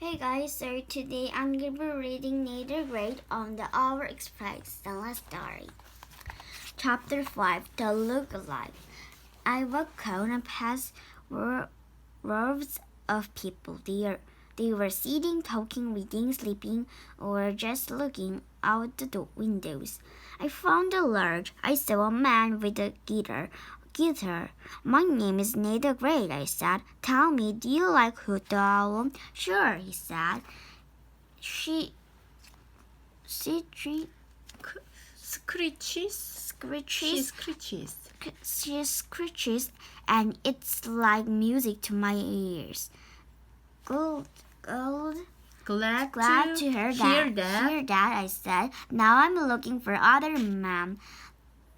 Hey guys, so today I'm gonna be reading Nader Great on the Hour Express Stella Story. Chapter 5 The Look-alike. I walked out and past ro- rows of people. They, are, they were sitting, talking, reading, sleeping, or just looking out the do- windows. I found a large. I saw a man with a guitar guitar. My name is Nada Great, I said. Tell me, do you like the album? Sure, he said. She. She. she screeches. Screeches. She screeches. She screeches, and it's like music to my ears. Gold. Gold glad, glad to, to hear, that. hear, that. hear that. I said. Now I'm looking for other ma'am.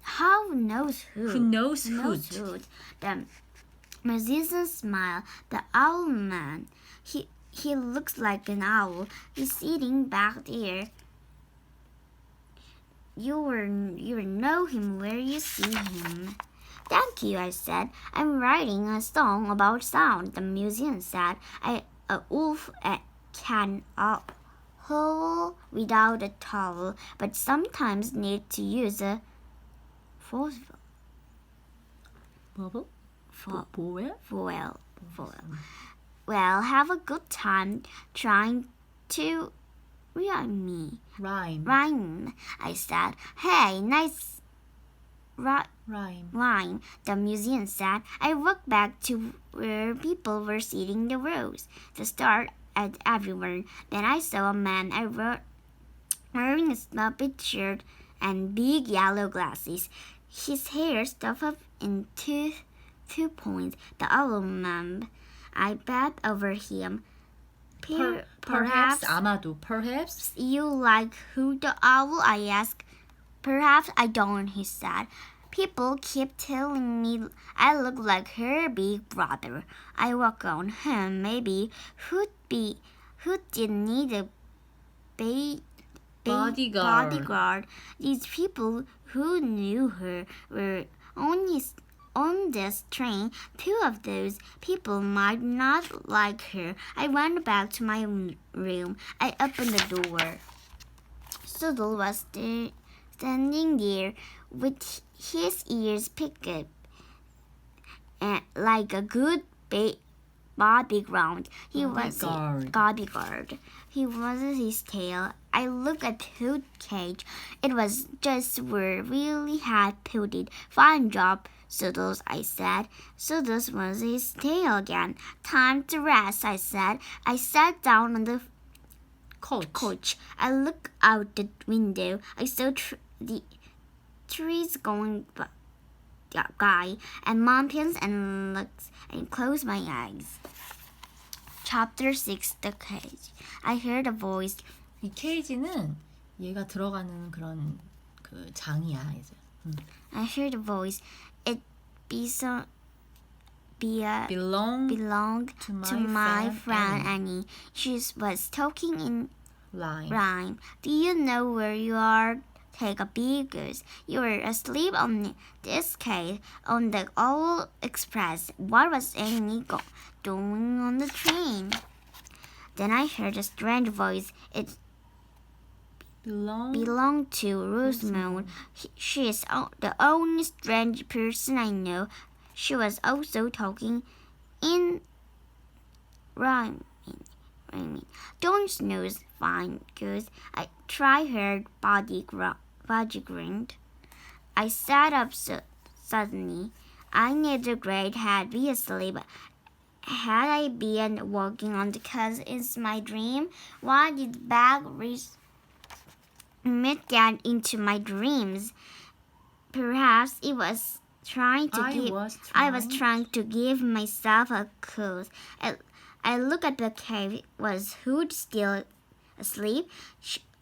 How knows who? Who knows knows who? who? The musician smiled. The owl man. He he looks like an owl. He's sitting back there. You were you will know him where you see him. Thank you, I said. I'm writing a song about sound. The musician said. I a wolf uh, can uh, howl without a towel, but sometimes need to use a Fosville. Bubble? For, Boyle? Well. Boyle. Well, have a good time trying to rhyme me. Rhyme. Rhyme. I said, hey, nice ri rhyme. Rhyme. The museum said, I walked back to where people were seating the rows. The start at everyone. Then I saw a man I wrote, wearing a snubbed shirt and big yellow glasses. His hair stuck up in two, two points. The owl man I bent over him. Per, perhaps, perhaps, Amadou, perhaps? You like who the owl? I ask. Perhaps I don't, he said. People keep telling me I look like her big brother. I walk on him. Maybe who'd be who did need a baby? Bodyguard. bodyguard? These people who knew her were only on this train. Two of those people might not like her. I went back to my room. I opened the door. Sudal was sta- standing there with his ears picked up and like a good ba- Oh bodyguard. He was Bodyguard. bodyguard. He wasn't his tail. I looked at Hoot cage. It was just where really had put it. Fine job, Suddles, I said. Suddles was his tail again. Time to rest, I said. I sat down on the coach. coach. I looked out the window. I saw tr- the trees going by, by and mountains and lakes and closed my eyes. Chapter 6 The Cage. I heard a voice. 이 케이지는 얘가 들어가는 그런 그 장이야 이제. 음. I heard a voice. It be so be a Belong belong to my, to my friend, friend Annie. Annie. She was talking in Line. rhyme. Do you know where you are? Take a big goose. You were asleep on this case on the old Express. What was Annie go- doing on the train? Then I heard a strange voice. It Belong. belonged to Rosemond. He- She is the only strange person I know. She was also talking in rhyming. mean, Don't snooze, fine goose. I try her body gr- body grinned. I sat up so- suddenly. I need neither great had be asleep. Had I been walking on the cause it's my dream? Why did bag reach Mitt get into my dreams. Perhaps it was trying to I give was I was trying- trying to give myself a clue. I, I looked at the cave. Was Hood still asleep?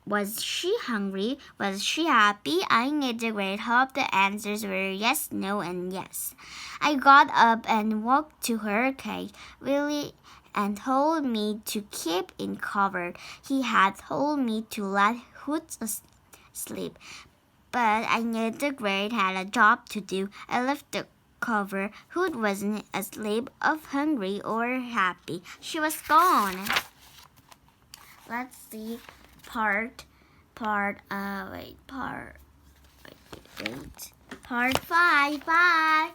Was she hungry? Was she happy? I need a great hope the answers were yes, no, and yes. I got up and walked to her cage. Willie and told me to keep it covered. He had told me to let Hood sleep, but I knew the great had a job to do. I left the cover. Hood wasn't asleep, of hungry, or happy. She was gone. let's see part part uh wait part wait, wait part five bye